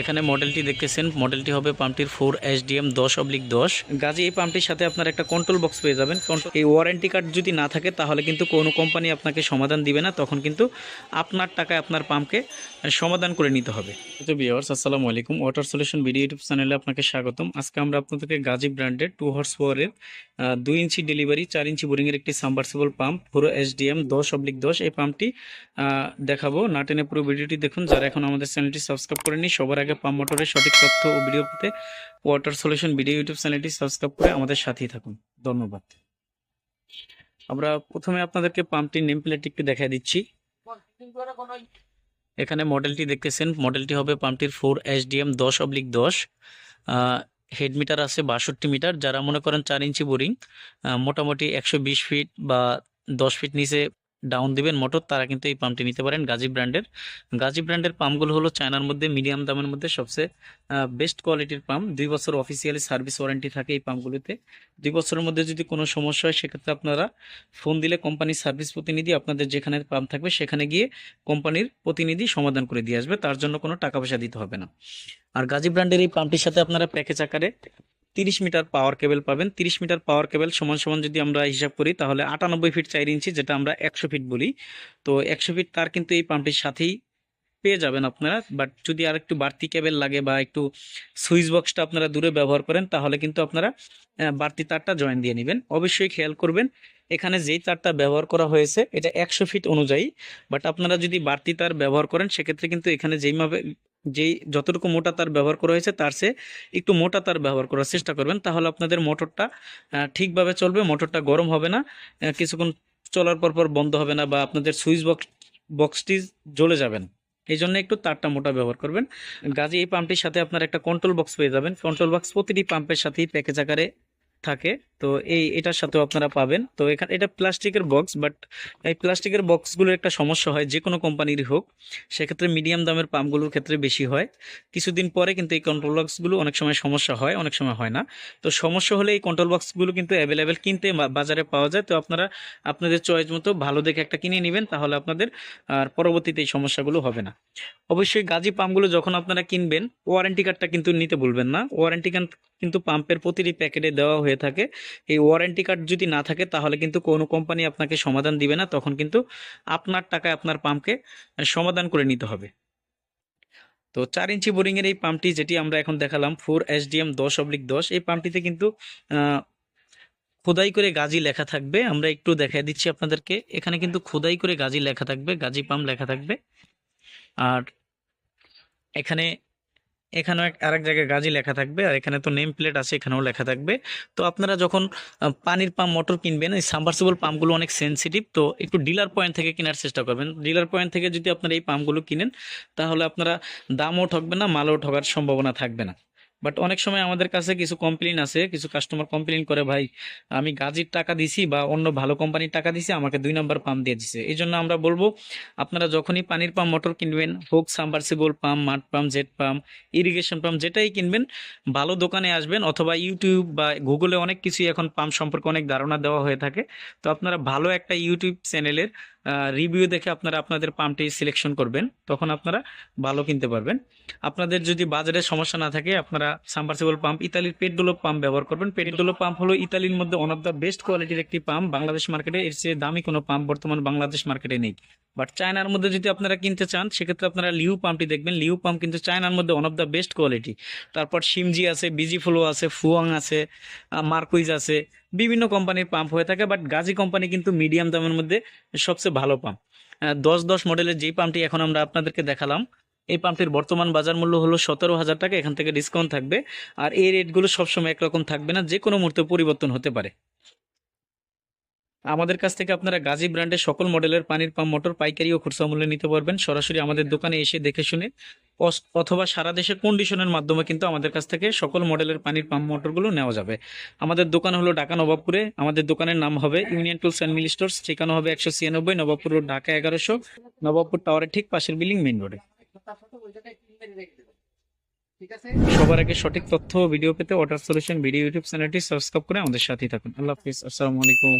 এখানে মডেলটি দেখতেছেন। মডেলটি হবে পাম্পটির ফোর এস এসডিএম দশ অবলিক দশ। গাজী, এই পাম্পটির সাথে আপনার একটা কন্ট্রোল বক্স পেয়ে যাবেন। কন্ট্রোল এই ওয়ারেন্টি কার্ড যদি না থাকে, তাহলে কিন্তু কোনো কোম্পানি আপনাকে সমাধান দিবে না। তখন কিন্তু আপনার টাকায় আপনার পাম্পকে সমাধান করে নিতে হবে। তো বিয়ার্স আসসালামু আলাইকুম। ওয়াটার সলিউশন ভিডিও ইউটিউব চ্যানেলে আপনাকে স্বাগতম। আজকে আমরা আপনাদেরকে গাজী ব্র্যান্ডের টু হর্স পাওয়ারের দুই ইঞ্চি ডেলিভারি চার ইঞ্চি বোরিংয়ের একটি সাবমার্সিবল পাম্প পুরো এসডিএম দশ অবলিক দশ। এই পাম্পটি দেখাবো। না টেনে পুরো ভিডিওটি দেখুন। যারা এখন আমাদের চ্যানেলটি সাবস্ক্রাইব করেনি সবার আগে পাম্প মোটরের সঠিক তথ্য ও ভিডিও পেতে ওয়াটার সলিউশন ভিডিও ইউটিউব চ্যানেলটি সাবস্ক্রাইব করে আমাদের সাথেই থাকুন। ধন্যবাদ। আমরা প্রথমে আপনাদেরকে পাম্পটির নেম প্লেটটি একটু দেখা দিচ্ছি। এখানে মডেলটি দেখতেছেন। মডেলটি হবে পাম্পটির ফোর এস এসডিএম দশ অবলিক দশ। হেড মিটার আছে বাষট্টি মিটার, যারা মনে করেন চার ইঞ্চি বোরিং মোটামুটি একশো বিশ ফিট বা দশ ফিট নিচে ডাউন দিবেন মোটর, তারা কিন্তু এই পাম্পটি নিতে পারেন গাজী ব্র্যান্ডের। গাজী ব্র্যান্ডের পাম্পগুলো হলো চায়নার মধ্যে মিডিয়াম দামের মধ্যে সবচেয়ে বেস্ট কোয়ালিটির পাম্প দুই বছর অফিসিয়ালি সার্ভিস ওয়ারেন্টি থাকে এই পাম্পগুলোতে দুই বছরের মধ্যে যদি কোনো সমস্যা হয়, সেক্ষেত্রে আপনারা ফোন দিলে কোম্পানির সার্ভিস প্রতিনিধি আপনাদের যেখানে পাম্প থাকবে, সেখানে গিয়ে কোম্পানির প্রতিনিধি সমাধান করে দিয়ে আসবে। তার জন্য কোনো টাকা পয়সা দিতে হবে না। আর গাজী ব্র্যান্ডের এই পাম্পটির সাথে আপনারা প্যাকেজ আকারে তিরিশ মিটার পাওয়ার কেবল পাবেন। তিরিশ মিটার পাওয়ার কেবল সমান সমান যদি আমরা হিসাব করি, তাহলে আটানব্বই ফিট চার ইঞ্চি, যেটা আমরা একশো ফিট বলি। তো একশো ফিট তার কিন্তু এই পাম্পটির সাথেই পেয়ে যাবেন আপনারা। বাট যদি আর একটু বাড়তি কেবল লাগে বা একটু সুইচ বক্সটা আপনারা দূরে ব্যবহার করেন, তাহলে কিন্তু আপনারা বাড়তি তারটা জয়েন দিয়ে নেবেন। অবশ্যই খেয়াল করবেন, এখানে যেই তারটা ব্যবহার করা হয়েছে, এটা একশো ফিট অনুযায়ী। বাট আপনারা যদি বাড়তি তার ব্যবহার করেন, সেক্ষেত্রে কিন্তু এখানে যেইভাবে যেই যতটুকু মোটা তার ব্যবহার করা হয়েছে, তার সে একটু মোটা তার ব্যবহার করার চেষ্টা করবেন। তাহলে আপনাদের মোটরটা ঠিকভাবে চলবে, মোটরটা গরম হবে না কিছুক্ষণ চলার পর পর বন্ধ হবে না বা আপনাদের সুইচ বক্স, বক্সটি জ্বলে যাবেন এই জন্য একটু তারটা মোটা ব্যবহার করবেন। গাজী, এই পাম্পটির সাথে আপনার একটা কন্ট্রোল বক্স পেয়ে যাবেন। কন্ট্রোল বক্স প্রতিটি পাম্পের সাথেই প্যাকেজ আকারে থাকে। তো এই এটার সাথেও আপনারা পাবেন। তো এখানে এটা প্লাস্টিকের বক্স, বাট এই প্লাস্টিকের বক্সগুলোর একটা সমস্যা হয়, যে কোনো কোম্পানিরই হোক, সেক্ষেত্রে মিডিয়াম দামের পাম্পগুলোর ক্ষেত্রে বেশি হয়। কিছুদিন পরে কিন্তু এই কন্ট্রোল বক্সগুলো অনেক সময় সমস্যা হয়, অনেক সময় হয় না। তো সমস্যা হলে এই কন্ট্রোল বক্সগুলো কিন্তু অ্যাভেলেবেল কিনতে বাজারে পাওয়া যায়। তো আপনারা আপনাদের চয়েস মতো ভালো দেখে একটা কিনে নেবেন, তাহলে আপনাদের আর পরবর্তীতে এই সমস্যাগুলো হবে না। অবশ্যই গাজি পাম্পগুলো যখন আপনারা কিনবেন ওয়ারেন্টি কার্ডটা কিন্তু নিতে ভুলবেন না। ওয়ারেন্টি কার্ড কিন্তু পাম্পের প্রতিটি প্যাকেটে দেওয়া হয়ে থাকে। এই ওয়ারেন্টি কার্ড যদি না থাকে, তাহলে কিন্তু কোনো কোম্পানি আপনাকে সমাধান দিবে না। তখন কিন্তু আপনার টাকায় আপনার পাম্পকে সমাধান করে নিতে হবে। তো চার ইঞ্চি বোরিংয়ের এই পাম্পটি যেটি আমরা এখন দেখালাম ফোর এসডিএম দশ অবলিক দশ, এই পাম্পটিতে কিন্তু খোদাই করে গাজী লেখা থাকবে। আমরা একটু দেখা দিচ্ছি আপনাদেরকে। এখানে কিন্তু খোদাই করে গাজী লেখা থাকবে, গাজী পাম্প লেখা থাকবে। আর এখানে এখানেও এক- আরেক জায়গায় গাজী লেখা থাকবে, আর এখানে তো নেম প্লেট আছে, এখানেও লেখা থাকবে। তো আপনারা যখন পানির পাম্প মোটর কিনবেন, এই সাবমার্সিবল পাম্পগুলো অনেক সেন্সিটিভ তো একটু ডিলার পয়েন্ট থেকে কেনার চেষ্টা করবেন। ডিলার পয়েন্ট থেকে যদি আপনারা এই পাম্পগুলো কিনেন, তাহলে আপনারা দামও ঠকবে না, মালও ঠকার সম্ভাবনা থাকবে না। বাট অনেক সময় আমাদের কাছে কিছু কমপ্লেন আছে, কিছু কাস্টমার কমপ্লেন করে, ভাই, আমি গাজির টাকা দিছি বা অন্য ভালো কোম্পানির টাকা দিছি, আমাকে দুই নম্বর পাম্প দিয়ে দিছে। এই জন্য আমরা বলব, আপনারা যখনই পানির পাম্প মোটর কিনবেন, হোক সাবমার্সিবল পাম্প মাঠ pump jet pump irrigation pump যেটাই কিনবেন, ভালো দোকানে আসবেন অথবা ইউটিউব বা গুগলে অনেক কিছুই এখন পাম্প সম্পর্কে অনেক ধারণা দেওয়া হয়ে থাকে। তো আপনারা ভালো একটা ইউটিউব চ্যানেলের রিভিউ দেখে আপনারা আপনাদের পাম্পটি সিলেকশন করবেন, তখন আপনারা ভালো কিনতে পারবেন। আপনাদের যদি বাজারে সমস্যা না থাকে, আপনারা সাবমার্সিবল পাম্প ইতালির পেটডোলো পাম্প ব্যবহার করবেন। পেটডোলো পাম্প হলো ইতালির মধ্যে ওয়ান অফ দ্য বেস্ট কোয়ালিটির একটি পাম্প বাংলাদেশ মার্কেটে এর চেয়ে দামি কোনো পাম্প বর্তমান বাংলাদেশ মার্কেটে নেই। বাট চায়নার মধ্যে যদি আপনারা কিনতে চান, সেক্ষেত্রে আপনারা লিউ পাম্পটি দেখবেন। লিউ পাম্প কিন্তু চায়নার মধ্যে one of the best quality তারপর সিমজি আছে বিজি ফ্লো আছে ফুয়াং আছে মার্কুইজ আছে। বিভিন্ন কোম্পানির পাম্প হয়ে থাকে বাট গাজী কোম্পানি কিন্তু মিডিয়াম দামের মধ্যে সবচেয়ে ভালো পাম্প দশ দশ মডেলের যেই পাম্পটি এখন আমরা আপনাদেরকে দেখালাম, এই পাম্পটির বর্তমান বাজার মূল্য হলো সতেরো হাজার টাকা, এখান থেকে ডিসকাউন্ট থাকবে। আর এই রেটগুলো সবসময় একরকম থাকবে না যে কোনো মুহূর্তে পরিবর্তন হতে পারে। আমাদের কাছ থেকে আপনারা গাজী ব্র্যান্ডের সকল মডেলের পানির পাম্প, মোটর, পাইকারি ও খুচরা মূল্যে নিতে পারবেন। সরাসরি আমাদের দোকানে এসে দেখে শুনে অথবা সারা দেশের কন্ডিশনের মাধ্যমে কিন্তু আমাদের কাছ থেকে সকল মডেলের পানির পাম্প, মোটরগুলো নেওয়া যাবে। আমাদের দোকান হলো ঢাকা নবাবপুরে। আমাদের দোকানের নাম হবে union tools and mill stores ঠিকানা হবে একশো ছিয়ানব্বই নবাবপুর রোড, ঢাকা এগারোশো। নবাবপুর টাওয়ারের ঠিক পাশের বিল্ডিং মেইন রোডে। সবার আগে সঠিক তথ্য ভিডিও পেতে ওয়াটার সলিউশন ভিডিও ইউটিউব চ্যানেলটি সাবস্ক্রাইব করে আমাদের সাথেই থাকুন। আল্লাহ হাফিজ। আসসালামু আলাইকুম।